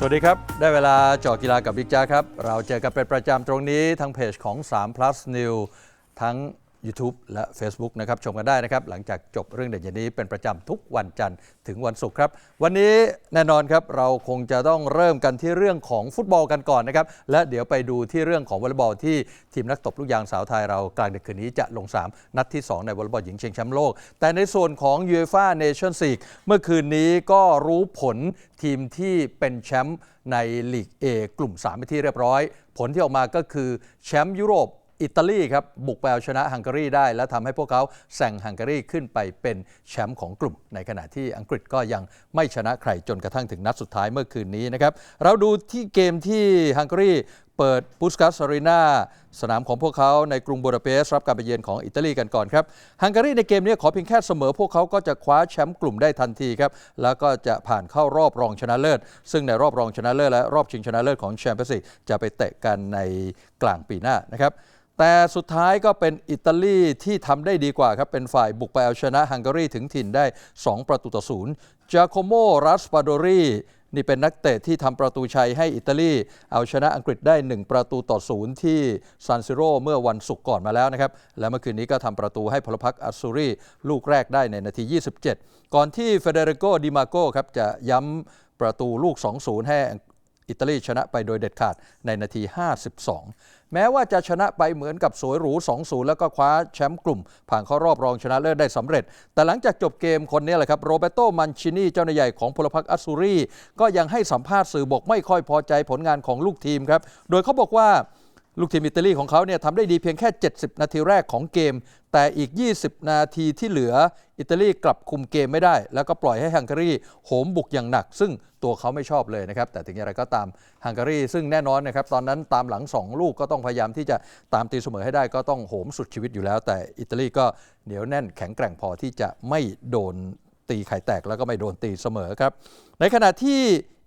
สวัสดีครับ ได้เวลาเจาะกีฬากับบิ๊กจ้าครับ เราเจอกันเป็นประจำตรงนี้ทั้งเพจของ 3 plus new ทั้ง YouTube และ Facebook นะครับชมกันได้นะครับ หลังจากจบเรื่องเด่นอย่างนี้เป็นประจำทุกวันจันทร์ถึงวันศุกร์ครับ วันนี้แน่นอนครับเราคงจะต้องเริ่มกันที่เรื่องของฟุตบอลกันก่อนนะครับ และเดี๋ยวไปดูที่เรื่องของวอลเลย์บอลที่ทีมนักตบลูกยางสาวไทยเรากลางดึกคืนนี้จะลง 3 นัดที่ 2 ในวอลเลย์บอลหญิงชิงแชมป์โลก แต่ในส่วนของ UEFA Nations League เมื่อคืนนี้ก็รู้ผลทีมที่เป็นแชมป์ในลีก A กลุ่ม3ไปที่เรียบร้อย ผลที่ออกมาก็คือแชมป์ยุโรป อิตาลีครับบุกไปเอาชนะฮังการีได้ และทำให้พวกเขาแซงฮังการีขึ้นไปเป็นแชมป์ของกลุ่ม ในขณะที่อังกฤษก็ยังไม่ชนะใครจนกระทั่งถึงนัดสุดท้ายเมื่อคืนนี้นะครับเราดูที่เกมที่ฮังการี เปิดปุสกัสอารีนาสนามของพวกเขาในกรุงบูดาเปสต์รับการไปเยือนของอิตาลีกันก่อนครับฮังการีในเกมนี้ขอเพียงแค่เสมอพวกเขาก็จะคว้าแชมป์กลุ่มได้ทันทีครับ แล้วก็จะผ่านเข้ารอบรองชนะเลิศ ซึ่งในรอบรองชนะเลิศและรอบชิงชนะเลิศของแชมเปี้ยนส์ลีกจะไปเตะกันในกลางปีหน้านะครับแต่สุดท้ายก็เป็นอิตาลีที่ทำได้ดีกว่าครับ เป็นฝ่ายบุกไปเอาชนะฮังการีถึงถิ่นได้ 2 ประตูต่อศูนย์จาโคโมรัสปาโดรี นี่เป็นนักเตะที่ทำประตูชัยให้อิตาลี เอาชนะอังกฤษได้ 1 ประตูต่อศูนย์ที่ซานซิโรเมื่อวันศุกร์ก่อนมาแล้วนะครับ และเมื่อคืนนี้ก็ทำประตูให้พลพรรคอัสซูรีลูกแรกได้ในนาที 27 ก่อนที่เฟเดริโกดิมาโกครับจะย้ำประตูลูก 2-0 ให้อิตาลีชนะไปโดยเด็ดขาดในนาที 52 แม้ว่าจะชนะไปเหมือนกับสวยหรู 2-0 แล้วก็คว้าแชมป์กลุ่ม ผ่านเข้ารอบรองชนะเลิศได้สำเร็จ แต่หลังจากจบเกมคนนี้แหละครับโรเบโตมันชินีเจ้านายใหญ่ของพลพรรคอัสซูรีก็ยังให้สัมภาษณ์สื่อบอกไม่ค่อยพอใจผลงานของลูกทีมครับ โดยเขาบอกว่า ลูกทีมอิตาลีของเขาเนี่ยทำได้ดีเพียงแค่ 70 นาทีแรกของเกม แต่อีก 20 นาทีที่เหลืออิตาลีกลับคุมเกมไม่ได้ แล้วก็ปล่อยให้ฮังการีโหมบุกอย่างหนัก ซึ่งตัวเขาไม่ชอบเลยนะครับ แต่ถึงอย่างไรก็ตามฮังการีซึ่งแน่นอนนะครับตอนนั้นตามหลัง 2 ลูกก็ต้องพยายามที่จะตามตีเสมอให้ได้ก็ต้องโหมสุดชีวิตอยู่แล้ว แต่อิตาลีก็เหนียวแน่นแข็งแกร่งพอที่จะไม่โดนตีไข่แตกแล้วก็ไม่โดนตีเสมอครับ ในขณะที่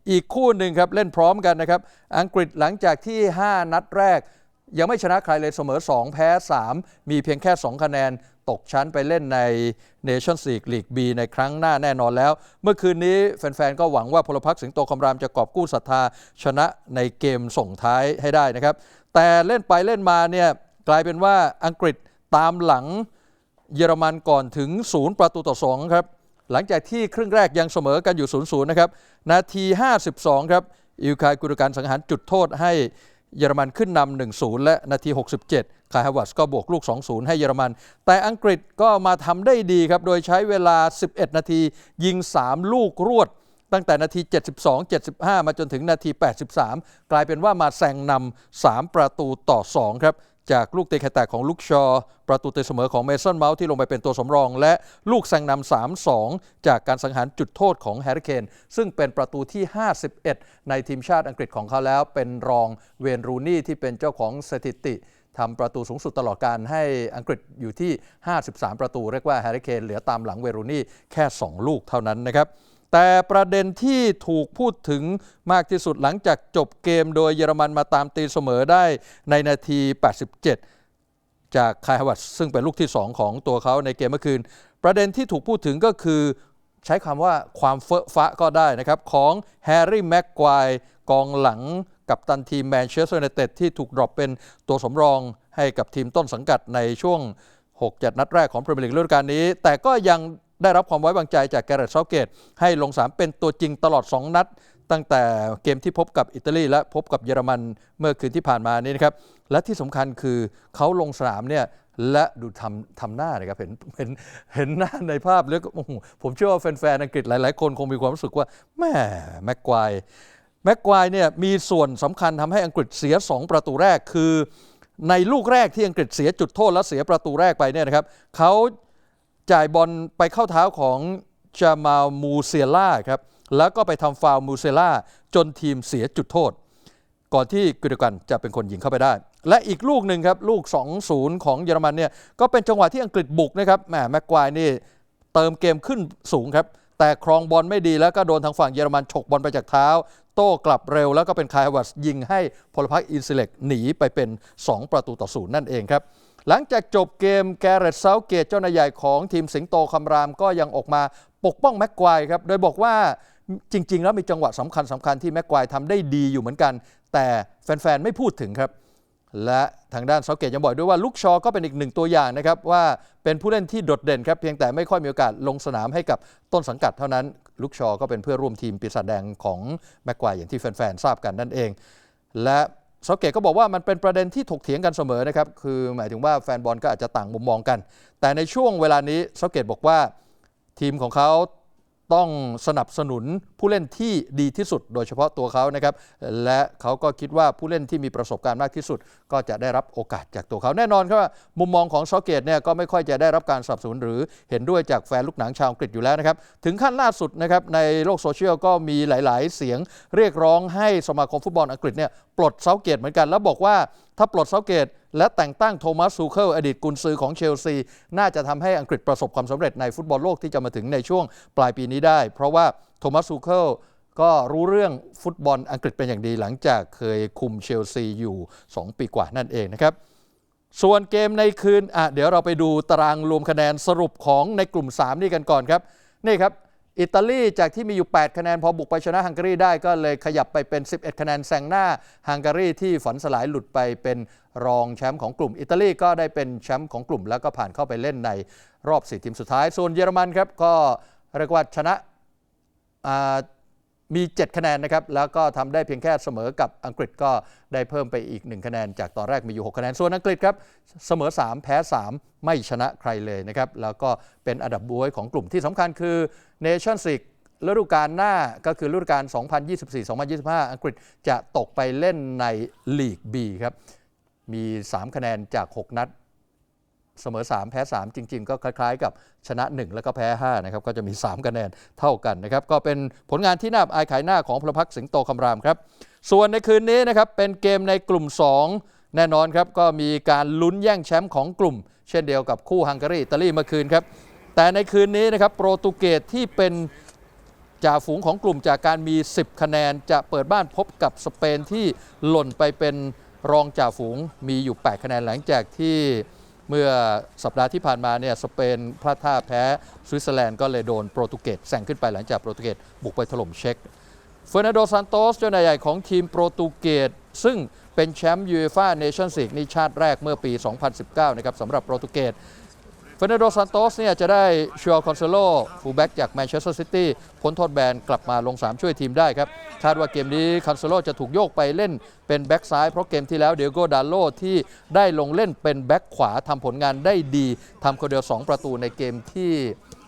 อีกคู่หนึ่งครับ เล่นพร้อมกันนะครับ อังกฤษหลังจากที่ 5 นัดแรก ยังไม่ชนะใครเลยเสมอ 2 แพ้ 3 มีเพียงแค่ 2 คะแนนตกชั้นไปเล่นใน Nations League League B ในครั้งหน้าแน่นอนแล้ว เมื่อคืนนี้แฟนๆ ก็หวังว่าพลพรรคสิงโตคำรามจะกอบกู้ศรัทธาชนะในเกมส่งท้ายให้ได้นะครับ แต่เล่นไปเล่นมาเนี่ยกลายเป็นว่าอังกฤษตามหลังเยอรมันก่อนถึง 0 ประตูต่อ 2 ครับ หลังจากที่ครึ่งแรกยังเสมอกันอยู่ 0-0 นะครับ นาที 52 ครับอิวคายกุรการสังหารจุดโทษให้ เยอรมันขึ้นนำ1-0และนาที 67 คายฮาวัสก็บวกลูก 2-0 ให้เยอรมัน แต่อังกฤษก็มาทำได้ดีครับ โดยใช้เวลา 11 นาที ยิง 3 ลูกรวด ตั้งแต่นาที 72 75 มาจนถึงนาที 83 กลายเป็นว่ามาแซงนำ3 ประตูต่อ 2 ครับ จากลูกเตะไข่แตกของลูกชอ ประตูเตีเสมอของเมสันเมาส์ที่ลงไปเป็นตัวสำรอง และลูกแซงนำ 3-2 จากการสังหารจุดโทษของแฮร์รี่เคนซึ่งเป็นประตูที่ 51 ในทีมชาติอังกฤษของเขาแล้ว เป็นรองเวนรูนี่ที่เป็นเจ้าของสถิติทำประตูสูงสุดตลอดการให้อังกฤษอยู่ที่ 53 ประตู เรียกว่าแฮร์รี่เคนเหลือตามหลังเวรูนี่แค่ 2 ลูกเท่านั้นนะครับ แต่ประเด็นที่ถูกพูดถึงมากที่สุดหลังจากจบเกมโดยเยอรมันมาตามตีเสมอได้ในนาที 87 จากคายฮวัตซึ่งเป็นลูกที่ 2 ของตัวเขาในเกมเมื่อคืน ประเด็นที่ถูกพูดถึงก็คือใช้คำว่าความเฟอะฟ้ก็ได้นะครับ ของแฮร์รี่แม็กควายกองหลังกับตันทีมแมนเชสเตอร์ยูไนเต็ดที่ถูกดรอปเป็นตัวสำรองให้กับทีมต้นสังกัดในช่วง 6-7 นัดแรกของพรีเมียร์ลีกฤดูกาลนี้ แต่ก็ยัง ได้รับความไว้วางใจจากแกเรตเซาเกต ให้ลงสนามเป็นตัวจริงตลอด 2 นัด ตั้งแต่เกมที่พบกับอิตาลีและพบกับเยอรมันเมื่อคืนที่ผ่านมานี้นะครับและที่สำคัญคือเขาลงสนามเนี่ยและดูทำทำหน้านะครับเห็นเห็นเห็นหน้าในภาพแล้วก็ผมเชื่อว่าแฟนๆอังกฤษหลาย ๆ คนคงมีความรู้สึกว่าแม่แม็กควายแม็กควายเนี่ยมีส่วนสำคัญทำให้อังกฤษเสีย 2 ประตูแรกคือ ในลูกแรกที่อังกฤษเสียจุดโทษและเสียประตูแรกไปเนี่ยนะครับเขา จ่ายบอลไปเข้าเท้าของจามาลมูเซล่าครับแล้วก็ไปทำฟาวมูเซล่าจนทีมเสียจุดโทษ ก่อนที่กุดกันจะเป็นคนยิงเข้าไปได้ และอีกลูกหนึ่งครับ ลูก 2-0 ของเยอรมันเนี่ยก็เป็นจังหวะที่อังกฤษบุกนะครับแหมแม็กควายนี่เติมเกมขึ้นสูงครับ แต่ครองบอลไม่ดีแล้วก็โดนทางฝั่งเยอรมันฉกบอลไปจากเท้า โต้กลับเร็วแล้วก็เป็นคายฮาวัตส์ยิงให้พลพรรคอินซิเล็กหนีไปเป็น 2 ประตูต่อศูนย์นั่นเองครับ หลังจากจบเกมแกเรตเซาเกตเจ้านายใหญ่ของทีมสิงโตคำรามก็ยังออกมาปกป้องแม็กควายครับ โดยบอกว่าจริง ๆ แล้วมีจังหวะสำคัญสำคัญที่แม็กควายทำได้ดีอยู่เหมือนกัน แต่แฟน ๆ ไม่พูดถึงครับ และทางด้านเซาเกตยังบอกด้วยว่าลูกชอก็เป็นอีกหนึ่งตัวอย่างนะครับ ว่าเป็นผู้เล่นที่โดดเด่นครับเพียงแต่ไม่ค่อยมีโอกาสลงสนามให้กับต้นสังกัดเท่านั้น ลูกชอก็เป็นเพื่อร่วมทีมปีศาจแดงของแม็กควายอย่างที่แฟนๆทราบกันนั่นเอง และ ซาเกตก็บอกว่ามันเป็นประเด็นที่ถกเถียงกันเสมอนะครับ คือหมายถึงว่าแฟนบอลก็อาจจะต่างมุมมองกัน แต่ในช่วงเวลานี้ซเกตบอกว่าทีมของเขา ต้องสนับสนุนผู้เล่นที่ดีที่สุด โดยเฉพาะตัวเขานะครับ และเขาก็คิดว่าผู้เล่นที่มีประสบการณ์มากที่สุด ก็จะได้รับโอกาสจากตัวเขาแน่นอนครับว่ามุมมองของซอเกตเนี่ยก็ไม่ค่อยจะได้รับการสนับสนุนหรือเห็นด้วยจากแฟนลูกหนังชาวอังกฤษอยู่แล้วนะครับ ถึงขั้นล่าสุดนะครับในโลกโซเชียลก็มีหลาย ๆ เสียงเรียกร้องให้สมาคมฟุตบอลอังกฤษเนี่ยปลดเซาเกตเหมือนกันแล้วบอกว่าถ้าปลดเซาเกต และแต่งตั้งโทมัสซูเคิลอดีตกุนซือของเชลซี น่าจะทำให้อังกฤษประสบความสำเร็จในฟุตบอลโลกที่จะมาถึงในช่วงปลายปีนี้ได้ เพราะว่าโทมัสซูเคิลก็รู้เรื่องฟุตบอลอังกฤษเป็นอย่างดีหลังจากเคยคุมเชลซีอยู่ 2 ปีกว่านั่นเองนะครับ ส่วนเกมในคืนอะเดี๋ยวเราไปดูตารางรวมคะแนนสรุปของในกลุ่ม 3 นี่กันก่อนครับ นี่ครับ อิตาลีจากที่มีอยู่ 8 คะแนน พอบุกไปชนะฮังการีได้ก็เลยขยับไปเป็น 11 คะแนนแซงหน้าฮังการีที่ฝันสลายหลุดไปเป็นรองแชมป์ของกลุ่ม อิตาลีก็ได้เป็นแชมป์ของกลุ่ม แล้วก็ผ่านเข้าไปเล่นในรอบ 4 ทีมสุดท้าย ส่วนเยอรมันครับก็เรียกว่าชนะ มี 7 คะแนนนะครับ แล้วก็ทำได้เพียงแค่เสมอกับอังกฤษก็ได้เพิ่มไปอีก 1 คะแนน จากตอนแรกมีอยู่ 6 คะแนน ส่วนอังกฤษครับ เสมอ 3 แพ้ 3 ไม่ชนะใครเลยนะครับ แล้วก็เป็นอันดับบวยของกลุ่มที่สำคัญคือ Nation League ฤดูกาลหน้าก็คือฤดูกาล 2024-2025 อังกฤษจะตกไปเล่นในลีก B ครับ มี 3 คะแนนจาก 6 นัด เสมอ 3 แพ้ 3 จริง ๆ ก็คล้ายๆ กับชนะ 1 แล้วก็แพ้5นะครับก็จะมี 3 คะแนนเท่ากันนะครับก็เป็นผลงานที่น่าอายขายหน้าของพลพักสิงโตคำรามครับส่วนในคืนนี้นะครับเป็นเกมในกลุ่ม 2 แน่นอนครับก็มีการลุ้นแย่งแชมป์ของกลุ่ม เช่นเดียวกับคู่ฮังการีอิตาลีเมื่อคืนครับแต่ในคืนนี้นะครับโปรตุเกสที่เป็นจ่าฝูงของกลุ่มจากการมี 10 คะแนนจะเปิดบ้านพบกับสเปนที่หล่นไปเป็นรองจ่าฝูงมีอยู่ 8 คะแนนหลังจากที่ เมื่อสัปดาห์ที่ผ่านมาเนี่ยสเปนพลาดท่าแพ้สวิตเซอร์แลนด์ก็เลยโดนโปรตุเกสแซงขึ้นไปหลังจากโปรตุเกสบุกไปถล่มเช็กเฟอร์นันโดซานโตสเจ้านายใหญ่ของทีมโปรตุเกสซึ่งเป็นแชมป์ยูเอฟ่าเนชั่นส์ลีกนี่ชาติแรกเมื่อปี 2019 นะครับสำหรับโปรตุเกส ฟอร์นันโดซานโตสเนี่ยจะได้ชัวคอนเซโลฟูลแบ็กจากแมนเชสเตอร์ซิตี้พ้นโทษแบนกลับมาลง 3 ช่วยทีมได้ครับ คาดว่าเกมนี้คอนเซโลจะถูกโยกไปเล่นเป็นแบ็กซ้าย เพราะเกมที่แล้วเดียโกดาโลที่ได้ลงเล่นเป็นแบ็กขวาทำผลงานได้ดีทำคนเดียว 2 ประตูในเกมที่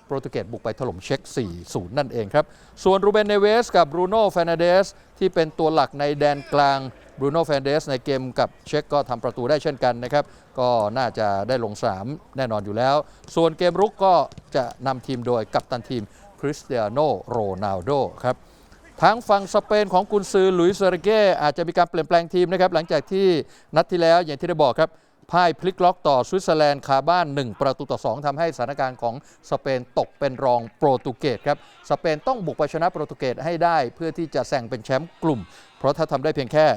โปรตุเกสบุกไปถล่มเช็ก4-0 นั่นเองครับ ส่วนรูเบนเนเวสกับบรูโน่เฟนันเดสที่เป็นตัวหลักในแดนกลาง บรูโน่แฟนเดสในเกมกับเช็กก็ทำประตูได้เช่นกันนะครับ ก็น่าจะได้ลงสนามแน่นอนอยู่แล้ว ส่วนเกมรุกก็จะนำทีมโดยกัปตันทีมคริสเตียโนโรนัลโดครับทางฝั่งสเปนของกุนซือหลุยส์เซรเก้อาจจะมีการเปลี่ยนแปลงทีมนะครับ หลังจากที่นัดที่แล้วอย่างที่ได้บอกครับพ่ายพลิกล็อกต่อสวิตเซอร์แลนด์คาบ้าน 1 ประตูต่อ 2ทำให้สถานการณ์ของสเปนตกเป็นรองโปรตุเกสครับ สเปนต้องบุกไปชนะโปรตุเกสให้ได้ เพื่อที่จะแซงเป็นแชมป์กลุ่ม เพราะถ้าทำได้เพียงแค่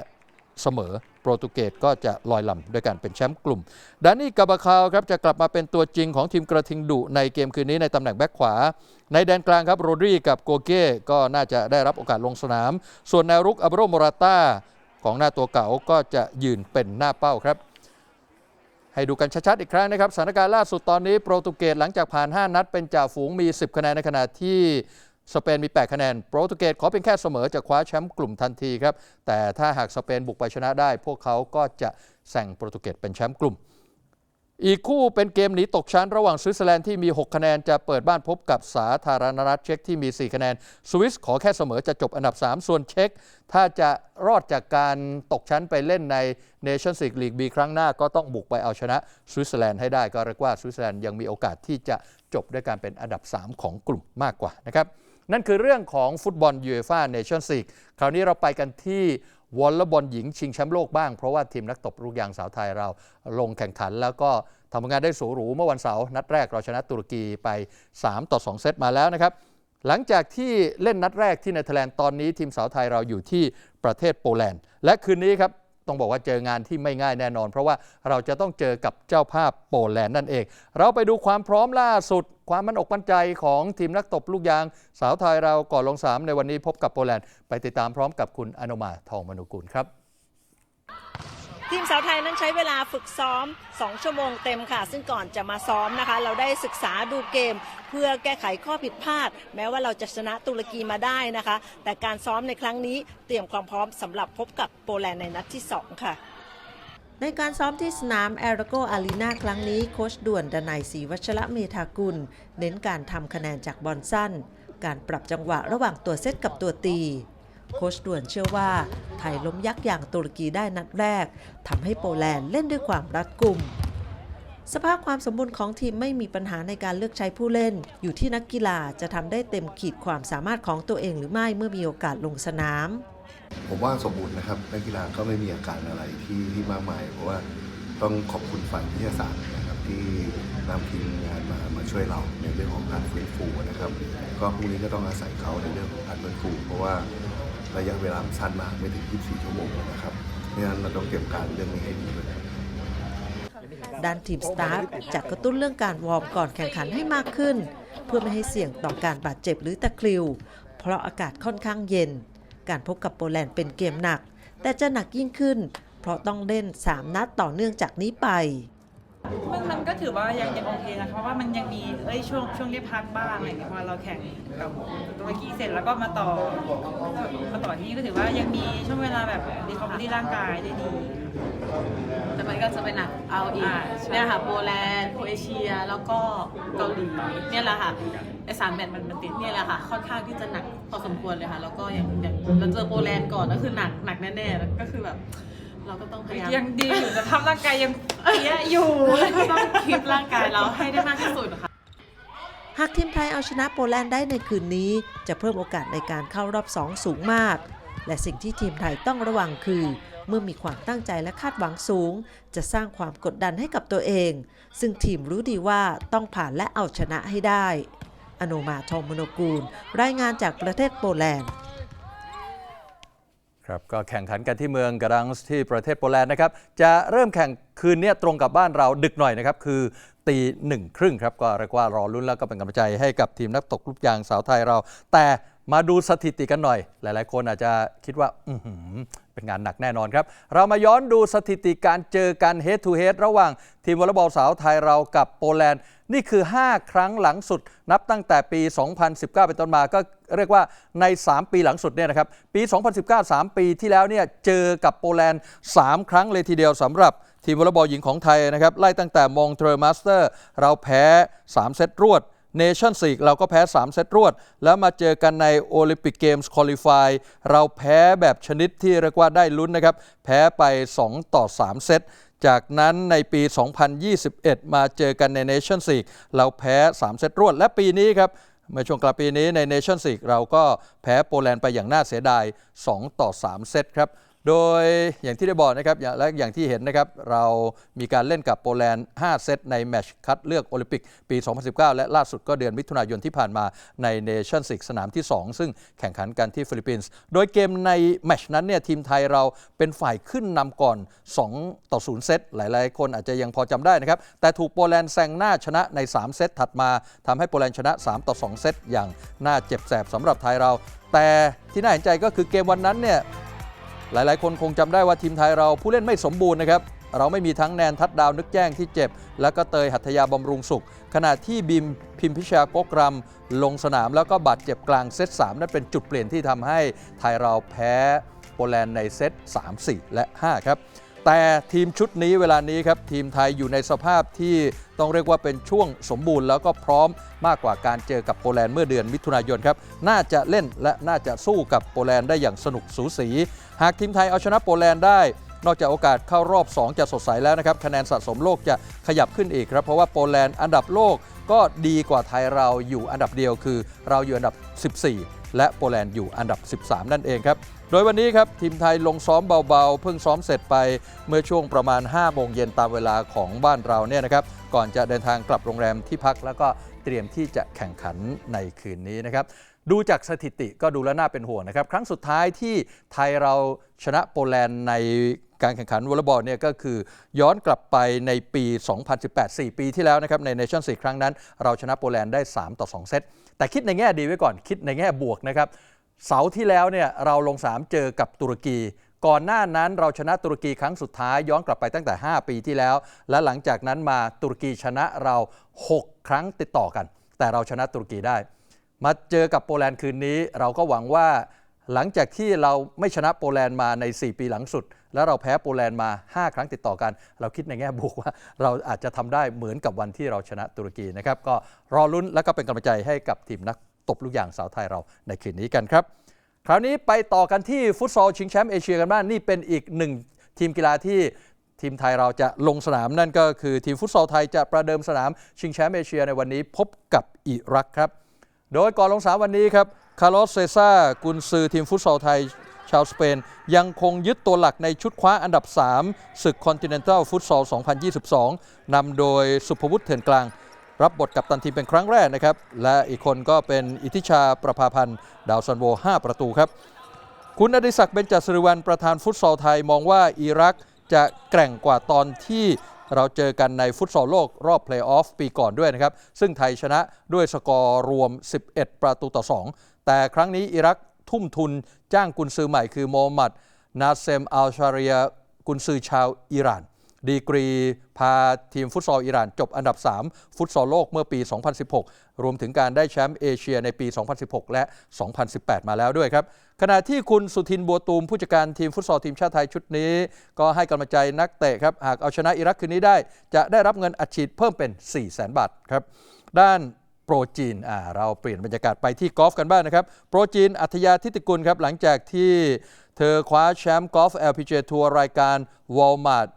เสมอ โปรตุเกสก็จะลอยลำด้วยการเป็นแชมป์กลุ่ม ดานี่กาบาคาวครับจะกลับมาเป็นตัวจริงของทีมกระทิงดุในเกมคืนนี้ในตำแหน่งแบ็คขวา ในแดนกลางครับโรดรีกับโกเก้ก็น่าจะได้รับโอกาสลงสนาม ส่วนแนวรุกอับโรโมราต้าของหน้าตัวเก่าก็จะยืนเป็นหน้าเป้าครับให้ดูกันชัดๆอีกครั้งนะครับสถานการณ์ล่าสุดตอนนี้โปรตุเกสหลังจากผ่าน 5 นัดเป็นจ่าฝูงมี 10 คะแนนในขณะที่ สเปนมี 8 คะแนน โปรตุเกสขอเป็นแค่เสมอจะคว้าแชมป์กลุ่มทันทีครับ แต่ถ้าหากสเปนบุกไปชนะได้ พวกเขาก็จะแซงโปรตุเกสเป็นแชมป์กลุ่ม อีกคู่เป็นเกมหนีตกชั้นระหว่างสวิตเซอร์แลนด์ที่มี 6 คะแนนจะเปิดบ้านพบกับสาธารณรัฐเช็กที่มี 4 คะแนน สวิสขอแค่เสมอจะจบอันดับ 3 ส่วนเช็ก ถ้าจะรอดจากการตกชั้นไปเล่นในเนชั่นส์ลีกบีครั้งหน้าก็ต้องบุกไปเอาชนะสวิตเซอร์แลนด์ให้ได้ก็เรียกว่าสวิตเซอร์แลนด์ยังมีโอกาสที่จะจบด้วยการเป็นอันดับ 3 ของกลุ่มมากกว่านะครับ นั่นคือเรื่องของฟุตบอลยูเอฟ่าเนชั่นส์ลีกคราวนี้เราไปกันที่วอลเลย์บอลหญิงชิงแชมป์โลกบ้าง เพราะว่าทีมนักตบลูกยางสาวไทยเราลงแข่งขัน แล้วก็ทำผลงานได้สูหรูเมื่อวันเสาร์นัดแรกเราชนะตุรกีไป 3 ต่อ 2 เซตมาแล้วนะครับ หลังจากที่เล่นนัดแรกที่เนเธอร์แลนด์ตอนนี้ทีมสาวไทยเราอยู่ที่ประเทศโปแลนด์ และคืนนี้ครับ ต้องบอกว่าเจองานที่ไม่ง่ายแน่นอน เพราะว่าเราจะต้องเจอกับเจ้าภาพโปแลนด์นั่นเอง เราไปดูความพร้อมล่าสุด ความมั่นอกมั่นใจของทีมนักตบลูกยาง สาวไทยเราก่อนลงสามในวันนี้พบกับโปแลนด์ไปติดตามพร้อมกับคุณอนุมาทองมนุกุลครับ ทีมสาวไทยนั้นใช้เวลาฝึกซ้อม 2 ชั่วโมงเต็มค่ะ ซึ่งก่อนจะมาซ้อมนะคะ เราได้ศึกษาดูเกม เพื่อแก้ไขข้อผิดพลาด แม้ว่าเราจะชนะตุรกีมาได้นะคะ แต่การซ้อมในครั้งนี้เตรียมความพร้อมสำหรับพบกับโปแลนด์ในนัดที่ 2 ค่ะในการซ้อมที่สนามแอโรโกอารีนาครั้งนี้โคชด่วนดนัยศรีวัชระเมธากุล เน้นการทำคะแนนจากบอลสั้น การปรับจังหวะระหว่างตัวเซตกับตัวตี โคชด่วนเชื่อว่า ไทยล้มยักษ์อย่างตุรกีได้นัดแรกทำให้โปแลนด์เล่นด้วยความรัดกุม สภาพความสมบูรณ์ของทีมไม่มีปัญหาในการเลือกใช้ผู้เล่น อยู่ที่นักกีฬาจะทำได้เต็มขีดความสามารถของตัวเองหรือไม่เมื่อมีโอกาสลงสนาม ผมว่าสมบูรณ์นะครับนักกีฬาก็ไม่มีอาการอะไรที่ที่มากมายเพราะว่าต้องขอบคุณฝ่ายวิทยาศาสตร์นะครับที่นำทีมงานมามาช่วยเราในเรื่องของการฟื้นฟูนะครับ ก็พรุ่งนี้ก็ต้องอาศัยเขาในเรื่องของการฟื้นฟูเพราะว่า ระยะเวลาสั้นมากไม่ถึง 24 ชั่วโมงนะครับเพราะฉะนั้นเราต้องเก็บการเรื่องนี้ให้ดีด้วยด้านทีมสตาฟจะกระตุ้นเรื่องการวอร์มก่อนแข่งขันให้มากขึ้น เพื่อไม่ให้เสี่ยงต่อการบาดเจ็บหรือตะคริว เพราะอากาศค่อนข้างเย็น การพบกับโปแลนด์เป็นเกมหนัก แต่จะหนักยิ่งขึ้น เพราะต้องเล่น 3 นัดต่อเนื่องจากนี้ไป มันมันก็ถือว่ายังยังโอเคนะเพราะว่ามันยังมีเอ้ยช่วงช่วงได้พักบ้างอะไรอย่างเงี้ยพอเราแข่งกับตุรกีเสร็จแล้วก็มาต่อมาต่อที่นี่ก็ถือว่ายังมีช่วงเวลาแบบรีคอมที่ร่างกายได้ดี แต่มันก็จะไปหนักเอาอีกอ่าใช่ เนี่ยค่ะโปแลนด์โครเอเชียแล้วก็เกาหลีเนี่ยแหละค่ะไอสามแมตช์มันมันติดเนี่ยแหละค่ะ ค่อนข้างที่จะหนักพอสมควรเลยค่ะ แล้วก็อย่างอย่างเราเจอโปแลนด์ก่อนก็คือหนักหนักแน่ๆแล้วก็คือแบบ เราก็ต้องพยายามยังดีอยู่แต่ภาพร่างกายยังเปี้ยอยู่ก็ต้องคีบร่างกายเราให้ได้มากที่สุดค่ะหากทีมไทยเอาชนะโปแลนด์ได้ในคืนนี้ จะเพิ่มโอกาสในการเข้ารอบ 2 สูงมาก และสิ่งที่ทีมไทยต้องระวังคือ เมื่อมีความตั้งใจและคาดหวังสูง จะสร้างความกดดันให้กับตัวเอง ซึ่งทีมรู้ดีว่าต้องผ่านและเอาชนะให้ได้อโนมาทองมโนกูล รายงานจากประเทศโปแลนด์ ครับก็แข่งขันกันที่เมืองกรังส์ที่ประเทศโปแลนด์นะครับ จะเริ่มแข่งคืนนี้ตรงกับบ้านเราดึกหน่อยนะครับ คือตีหนึ่งครึ่งครับ ก็เรียกว่ารอลุ้นแล้วก็เป็นกำลังใจให้กับทีมนักตกลูกยางสาวไทยเรา แต่ มาดูสถิติกันหน่อย หลาย ๆ คนอาจจะคิดว่าอืเป็นงานหนักแน่นอนครับ เรามาย้อนดูสถิติการเจอกัน head to head ระหว่างทีมวอลเลย์บอลสาวไทยเรากับโปแลนด์ นี่คือ 5 ครั้งหลังสุด นับตั้งแต่ปี 2019 เป็นต้นมาก็เรียกว่าใน 3 ปีหลังสุดเนี่ยนะครับ ปี 2019 3 ปีที่แล้วเนี่ยเจอกับโปแลนด์ 3 ครั้งเลยทีเดียวสำหรับทีมวอลเลย์บอลหญิงของไทยนะครับไล่ตั้งแต่มองเทอร์มาสเตอร์ เราแพ้ 3 เซตรวด เนชั่นสีกเราก็แพ้ 3 เซตรวด แล้วมาเจอกันในโอลิมปิกเกมส์คอลิฟายเราแพ้แบบชนิดที่เรียกว่าได้ลุ้นนะครับ แพ้ไป 2 ต่อ 3 เซตจากนั้นในปี 2021 มาเจอกันในเนชั่นสีกเราแพ้ 3 เซตรวด และปีนี้ครับเมื่อช่วงกลางปีนี้ในเนชั่นสีกเราก็แพ้โปแลนด์ไปอย่างน่าเสียดาย 2 ต่อ 3 เซตครับ โดยอย่างที่ได้บอกนะครับและอย่างที่เห็นนะครับเรามีการเล่นกับโปแลนด์ 5 เซตในแมชคัดเลือกโอลิมปิกปี 2019 และล่าสุดก็เดือนมิถุนายนที่ผ่านมาในเนชั่นส์ลีกสนามที่ 2 ซึ่งแข่งขันกันที่ฟิลิปปินส์โดยเกมในแมชนั้นเนี่ยทีมไทยเราเป็นฝ่ายขึ้นนำก่อน 2 ต่อ 0 เซต หลาย ๆ คนอาจจะยังพอจำได้นะครับ แต่ถูกโปแลนด์แซงหน้าชนะใน 3 เซตถัดมาทำให้โปแลนด์ชนะ 3 ต่อ 2 เซตอย่างน่าเจ็บแสบสำหรับไทยเรา แต่ที่น่าเห็นใจก็คือเกมวันนั้นเนี่ย หลายๆ คนคงจำได้ว่าทีมไทยเราผู้เล่นไม่สมบูรณ์นะครับ เราไม่มีทั้งแนนทัดดาวนึกแจ้งที่เจ็บ แล้วก็เตยหัตยาบำรุงสุข ขณะที่บิมพิมพิชาโกกรัม ลงสนามแล้วก็บาดเจ็บกลางเซต3นั่นเป็นจุดเปลี่ยนที่ทำให้ไทยเราแพ้โปแลนด์ในเซต3 4 และ 5 ครับ แต่ทีมชุดนี้เวลานี้ครับทีมไทยอยู่ในสภาพที่ต้องเรียกว่าเป็นช่วงสมบูรณ์แล้วก็พร้อมมากกว่าการเจอกับโปแลนด์เมื่อเดือนมิถุนายนครับน่าจะเล่นและน่าจะสู้กับโปแลนด์ได้อย่างสนุกสูสี หากทีมไทยเอาชนะโปแลนด์ได้ นอกจากโอกาสเข้ารอบ 2 จะสดใสแล้วนะครับคะแนนสะสมโลกจะขยับขึ้นอีกครับเพราะว่าโปแลนด์อันดับโลกก็ดีกว่าไทยเราอยู่อันดับเดียวคือ เราอยู่อันดับ 14 และโปแลนด์อยู่อันดับ 13 นั่นเองครับ โดยวันนี้ครับทีมไทยลงซ้อมเบาๆ เพิ่งซ้อมเสร็จไปเมื่อช่วงประมาณ 5 โมงเย็นตามเวลาของบ้านเราเนี่ยนะครับก่อนจะเดินทางกลับโรงแรมที่พักแล้วก็เตรียมที่จะแข่งขันในคืนนี้นะครับดูจากสถิติก็ดูแล้วน่าเป็นห่วงนะครับ ครั้งสุดท้ายที่ไทยเราชนะโปแลนด์ในการแข่งขันวอลเลย์บอลเนี่ยก็คือย้อนกลับไปในปี 2018 4 ปีที่แล้วนะครับในเนชั่นส์ครั้งนั้น เราชนะโปแลนด์ได้ 3 ต่อ 2 เซตแต่คิดในแง่ดีไว้ก่อนคิดในแง่บวกนะครับ เสาร์ที่แล้วเนี่ยเราลง3เจอกับตุรกี ก่อนหน้านั้นเราชนะตุรกีครั้งสุดท้ายย้อนกลับไปตั้งแต่ 5 ปีที่แล้ว และหลังจากนั้นมาตุรกีชนะเรา 6 ครั้งติดต่อกัน แต่เราชนะตุรกีได้ มาเจอกับโปแลนด์คืนนี้เราก็หวังว่าหลังจากที่เราไม่ชนะโปแลนด์มาใน 4 ปีหลังสุด แล้วเราแพ้โปแลนด์มา 5 ครั้งติดต่อกัน เราคิดในแง่บวกว่า เราอาจจะทำได้เหมือนกับวันที่เราชนะตุรกีนะครับก็รอลุ้นและก็เป็นกำลังใจให้กับทีมนัก ตบลูกยางสาวไทยเราในคืนนี้กันครับ คราวนี้ไปต่อกันที่ฟุตซอลชิงแชมป์เอเชียกันบ้างนี่เป็นอีกหนึ่งทีมกีฬาที่ทีมไทยเราจะลงสนามนั่นก็คือทีมฟุตซอลไทยจะประเดิมสนามชิงแชมป์เอเชียในวันนี้พบกับอิรักครับ โดยก่อนลงสนามวันนี้ครับคาร์ลอสเซซ่ากุนซือทีมฟุตซอลไทยชาวสเปน ยังคงยึดตัวหลักในชุดคว้าอันดับ 3 ศึกคอนติเนนตัลฟุตซอล 2022 นำโดยสุภวุฒิเถื่อนกลาง รับบทกับตันทีมเป็นครั้งแรกนะครับ และอีกคนก็เป็นอิทิชาประภาพันธ์ดาวซันโว 5 ประตูครับ คุณอดิศักดิ์เบญจสิริวัลประธานฟุตซอลไทยมองว่าอิรักจะแกร่งกว่าตอนที่เราเจอกันในฟุตซอลโลกรอบเพลย์ออฟปีก่อนด้วยนะครับ ซึ่งไทยชนะด้วยสกอร์รวม 11 ประตูต่อ 2 แต่ครั้งนี้อิรักทุ่มทุนจ้างกุนซือใหม่คือโมฮัมหมัด นาเซมอัลชาเรียกุนซือชาวอิหร่าน ดีกรี พาทีมฟุตซอลอิหร่านจบอันดับ 3 ฟุตซอลโลกเมื่อปี 2016 รวมถึงการได้แชมป์เอเชียในปี 2016 และ 2018 มาแล้วด้วยครับ ขณะที่คุณสุทินบัวตูมผู้จัดการทีมฟุตซอลทีมชาติไทยชุดนี้ ก็ให้กำลังใจนักเตะครับ หากเอาชนะอิรักคืนนี้ได้ จะได้รับเงินอัดฉีดเพิ่มเป็น 4 0 0 0 0 0 บาทครับ ด้านโปรจีนอ่าเราเปลี่ยนบรรยากาศไปที่กอล์ฟกันบ้างนะครับ โปรจีนอัธยาทิติกุลครับ หลังจากที่เธอคว้าแชมป์กอล์ฟ LPGA ทัวร์รายการ Walmart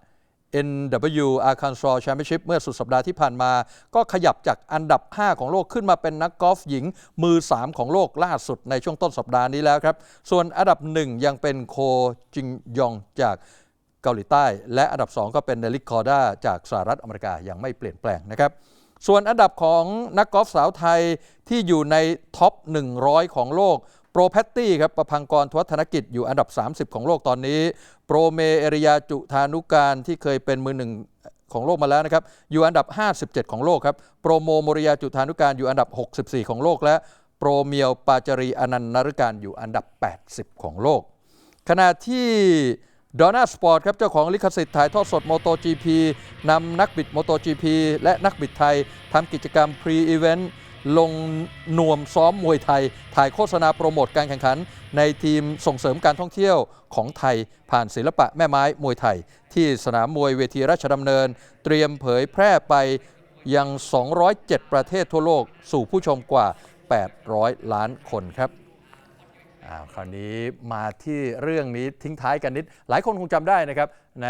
NW Arkansas Championship เมื่อสุดสัปดาห์ที่ผ่านมา ก็ขยับจากอันดับ 5 ของโลกขึ้นมาเป็นนักกอล์ฟหญิงมือ 3 ของโลกล่าสุดในช่วงต้นสัปดาห์นี้แล้วครับ ส่วนอันดับ 1 ยังเป็นโคจิงยองจากเกาหลีใต้ และอันดับ 2 ก็เป็นเนลิกคอร์ดาจากสหรัฐอเมริกายังไม่เปลี่ยนแปลงนะครับส่วนอันดับของนักกอล์ฟสาวไทยที่อยู่ในท็อป 100 ของโลก โปรแพตตี้ครับประพังกรทวัฒนกิจอยู่อันดับ 30 ของโลกตอนนี้ โปรเมเอริยาจุธานุการที่เคยเป็นมือหนึ่งของโลกมาแล้วนะครับ อยู่อันดับ 57 ของโลกครับ โปรโมโมริยาจุธานุการอยู่อันดับ 64 ของโลก และโปรเมียวปาจารีอนันต์นฤการอยู่อันดับ 80 ของโลก ขณะที่ดอน่าสปอร์ตครับ เจ้าของลิขสิทธิ์ถ่ายทอดสด MotoGP นำนักบิด MotoGP และนักบิดไทยทำกิจกรรม Pre-Event ลงนวมซ้อมมวยไทย ถ่ายโฆษณาโปรโมทการแข่งขัน ในทีมส่งเสริมการท่องเที่ยวของไทย ผ่านศิลปะแม่ไม้มวยไทย ที่สนามมวยเวทีราชดำเนิน เตรียมเผยแพร่ไปยัง 207 ประเทศทั่วโลกสู่ผู้ชมกว่า 800 ล้านคนครับคราวนี้มาที่เรื่องนี้ทิ้งท้ายกันนิด หลายคนคงจำได้นะครับใน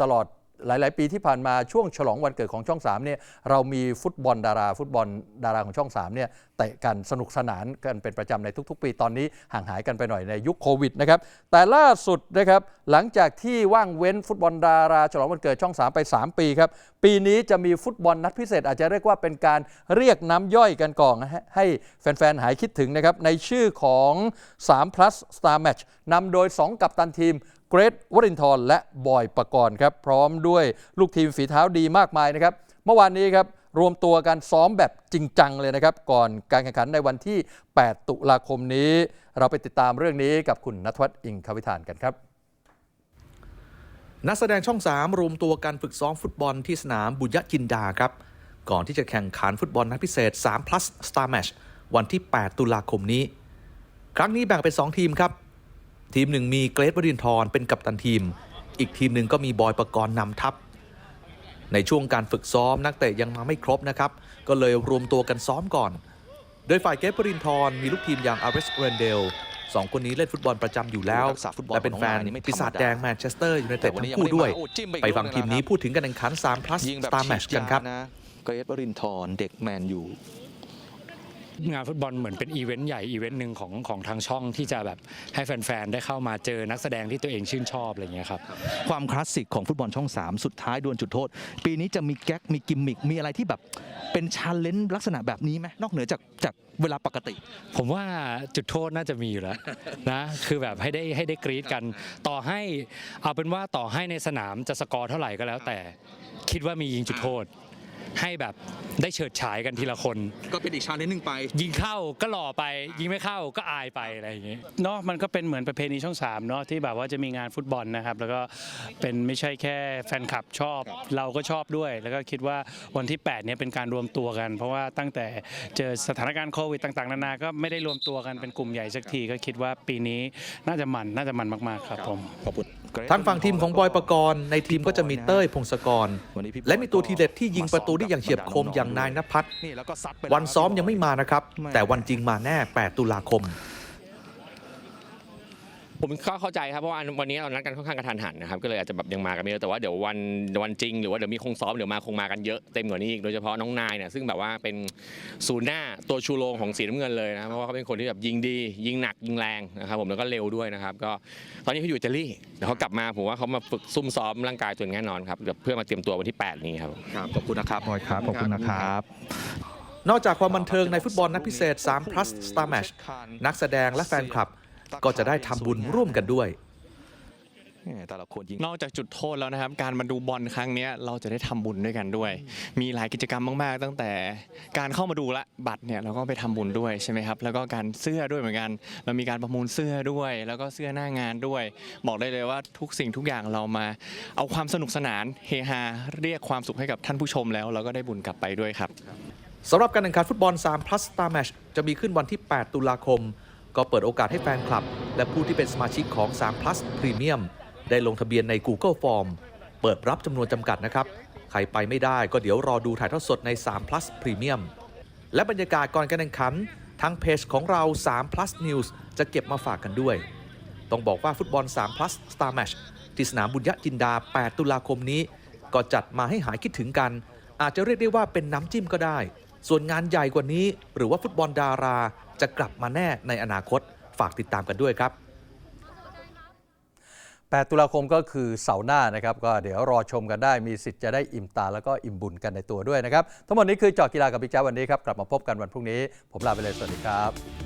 ตลอด หลาย ๆ ปีที่ผ่านมาช่วงฉลองวันเกิดของช่อง3เนี่ยเรามีฟุตบอลดารา ฟุตบอลดาราของช่อง3เนี่ยเตะกันสนุกสนานกันเป็นประจำในทุก ๆ ปีตอนนี้ห่างหายกันไปหน่อยในยุคโควิดนะครับแต่ล่าสุดนะครับหลังจากที่ว่างเว้นฟุตบอลดารา ฉลองวันเกิดช่อง 3 ไป 3 ปีครับปีนี้จะมีฟุตบอลนัดพิเศษ อาจจะเรียกว่าเป็นการเรียกน้ำย่อยกันก่อนให้แฟน ๆ หายคิดถึงนะครับในชื่อของ3 plus star match นำโดย 2 กัปตันทีม เกรทวรินทร์และบอยปกรณ์ครับพร้อมด้วยลูกทีมฝีเท้าดีมากมายนะครับ เมื่อวานนี้ครับรวมตัวกันซ้อมแบบจริงจังเลยนะครับ ก่อนการแข่งขันในวันที่ 8 ตุลาคมนี้ เราไปติดตามเรื่องนี้กับคุณนัทวัฒน์อิงควิธานกันครับนักแสดงช่อง 3 รวมตัวกันฝึกซ้อมฟุตบอลที่สนามบุญยจินดาครับ ก่อนที่จะแข่งขันฟุตบอลนัดพิเศษ 3 plus star match วันที่ 8 ตุลาคมนี้ ครั้งนี้แบ่งเป็น 2 ทีมครับ ทีมหนึ่งมีเกรทวรินทร์เป็นกัปตันทีม อีกทีมหนึ่งก็มีบอยประกรณ์นำทัพ ในช่วงการฝึกซ้อมนักเตะยังมาไม่ครบนะครับ ก็เลยรวมตัวกันซ้อมก่อน โดยฝ่ายเกรทวรินทร์มีลูกทีมอย่างอาร์เรสเรนเดลสองคนนี้เล่นฟุตบอลประจำอยู่แล้วทักษะฟุตบอลและเป็นแฟนของน้องนายนี่ไม่ธรรมดาปีศาจแดงแมนเชสเตอร์ยูไนเต็แต่ดวันทั้นี้งคู่ด้วยยังไม่ได้มาโอ้จิ้มไปอีกไปฟังแล้วทีมนะครับนี้พูดถึงการแข่งขัน3 plus ยิงแบบ star ฉีด match กันยาครับนะเกรทวรินทร์เด็กแมนยู งานฟุตบอลเหมือนเป็นอีเวนต์ใหญ่อีเวนต์หนึ่งของของทางช่องที่จะแบบให้แฟนๆ ได้เข้ามาเจอนักแสดงที่ตัวเองชื่นชอบอะไรอย่างเงี้ยครับ ความคลาสสิกของฟุตบอลช่อง 3 สุดท้ายดวลจุดโทษ ปีนี้จะมีแก๊กมีกิมมิกมีอะไรที่แบบเป็นชาเลนจ์ลักษณะแบบนี้ไหมนอกเหนือจากจากเวลาปกติ ผมว่าจุดโทษน่าจะมีอยู่แล้วนะคือแบบให้ได้ให้ได้กรี๊ดกัน ต่อให้เอาเป็นว่าต่อให้ในสนามจะสกอร์เท่าไหร่ก็แล้วแต่คิดว่ามียิงจุดโทษ ให้แบบได้เฉิดฉายกันทีละคน ก็เป็นอีกชาเลนจ์หนึ่งไป ยิงเข้าก็หล่อไป ยิงไม่เข้าก็อายไปอะไรอย่างเงี้ยเนาะมันก็เป็นเหมือนประเพณีช่อง3เนาะที่แบบว่าจะมีงานฟุตบอลนะครับ แล้วก็เป็นไม่ใช่แค่แฟนคลับชอบ เราก็ชอบด้วย แล้วก็คิดว่าวันที่8เนี่ยเป็นการรวมตัวกัน เพราะว่าตั้งแต่เจอสถานการณ์โควิดต่างๆนานาก็ไม่ได้รวมตัวกันเป็นกลุ่มใหญ่สักทีก็คิดว่าปีนี้น่าจะมันน่าจะมันมากๆครับผมขอบคุณทางฝั่งทีมของบอยประกรณ์ในทีมก็จะมีเต้ยพงศกร และมีตัวทีเด็ดที่ยิงประตูได้อย่างเฉียบคมอย่างนายนภัสวันซ้อมยังไม่มานะครับ แต่วันจริงมาแน่ 8 ตุลาคม ผมก็เข้าใจครับเพราะว่าวันนี้เรานัดกันค่อนข้างกระทันหันนะครับก็เลยอาจจะแบบยังมากันไม่เยอะแต่ว่าเดี๋ยววันวันจริง หรือว่าเดี๋ยวมีคงซ้อมเดี๋ยวมาคงมากันเยอะเต็มกว่านี้อีกโดยเฉพาะน้องนายเนี่ยซึ่งแบบว่าเป็นศูนย์หน้าตัวชูโรงของสีน้ำเงินเลยนะเพราะว่าเขาเป็นคนที่แบบยิงดี ยิงหนักยิงแรงนะครับผมแล้วก็เร็วด้วยนะครับก็ตอนนี้เขาอยู่อิตาลีเดี๋ยวเขากลับมาผมว่าเขามาฝึกซุ่มซ้อมร่างกายตัวเองแน่นอนครับเดี๋ยวเพื่อมาเตรียมตัววันที่ 8 นี้ครับครับขอบคุณนะครับบอยครับขอบคุณนะครับนอกจากความบันเทิงในฟุตบอลนัดพิเศษ3 plus star match นักแสดงและแฟนคลับ ก็จะได้ทำบุญร่วมกันด้วยแต่ละคนยิงนอกจากจุดโทษแล้วนะครับ การมาดูบอลครั้งเนี้ยเราจะได้ทำบุญด้วยกันด้วย มีหลายกิจกรรมมากๆ ตั้งแต่การเข้ามาดูละบัตรเนี่ยเราก็ไปทำบุญด้วยใช่ไหมครับ แล้วก็การเสื้อด้วยเหมือนกัน เรามีการประมูลเสื้อด้วย แล้วก็เสื้อหน้างานด้วย บอกได้เลยว่าทุกสิ่งทุกอย่างเรามา เอาความสนุกสนานเฮฮาเรียกความสุขให้กับท่านผู้ชมแล้วเราก็ได้บุญกลับไปด้วยครับสำหรับการแข่งขันฟุตบอล3 plus star match จะมีขึ้นวันที่ 8 ตุลาคม ก็เปิดโอกาสให้แฟนคลับ และผู้ที่เป็นสมาชิกของ3 plus premium ได้ลงทะเบียนใน Google Form เปิดรับจำนวนจำกัดนะครับ ใครไปไม่ได้ก็เดี๋ยวรอดูถ่ายทอดสดใน3 plus premium และบรรยากาศก่อนการแข่งขันทางเพจของเรา3 plus news จะเก็บมาฝากกันด้วย ต้องบอกว่าฟุตบอล3 plus star match ที่สนามบุญยจินดา 8 ตุลาคมนี้ ก็จัดมาให้หายคิดถึงกัน อาจจะเรียกได้ว่าเป็นน้ำจิ้มก็ได้ ส่วนงานใหญ่กว่านี้ หรือว่าฟุตบอลดารา จะกลับมาแน่ในอนาคตฝากติดตามกันด้วยครับ 8 ตุลาคมก็คือเสาร์หน้านะครับ ก็เดี๋ยวรอชมกันได้มีสิทธิ์จะได้อิ่มตาแล้วก็อิ่มบุญกันในตัวด้วยนะครับ ทั้งหมดนี้คือเจอกีฬากับบิ๊กแจ๊สวันนี้ครับ กลับมาพบกันวันพรุ่งนี้ ผมลาไปเลยสวัสดีครับ